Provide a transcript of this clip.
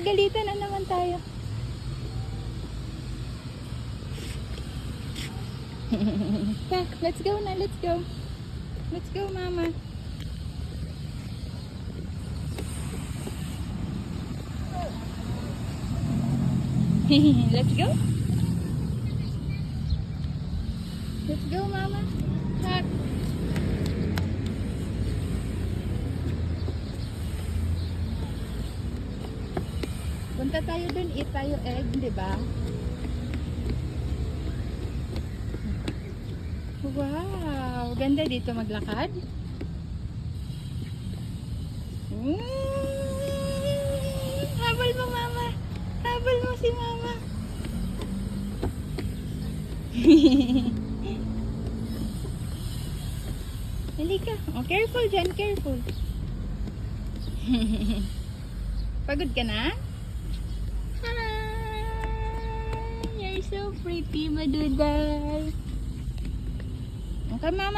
Pinagalitan na naman tayo. yeah, let's go na, let's go. Let's go, mama. let's go. Let's go, mama. Hot. Punta tayo dun, eat tayo egg, di ba? Wow! Ganda dito maglakad. Mm, habol mo, mama. Habol mo si mama. Halika. Oh, careful dyan, careful. Pagod ka na? Pretty, maduday. Okay, mama.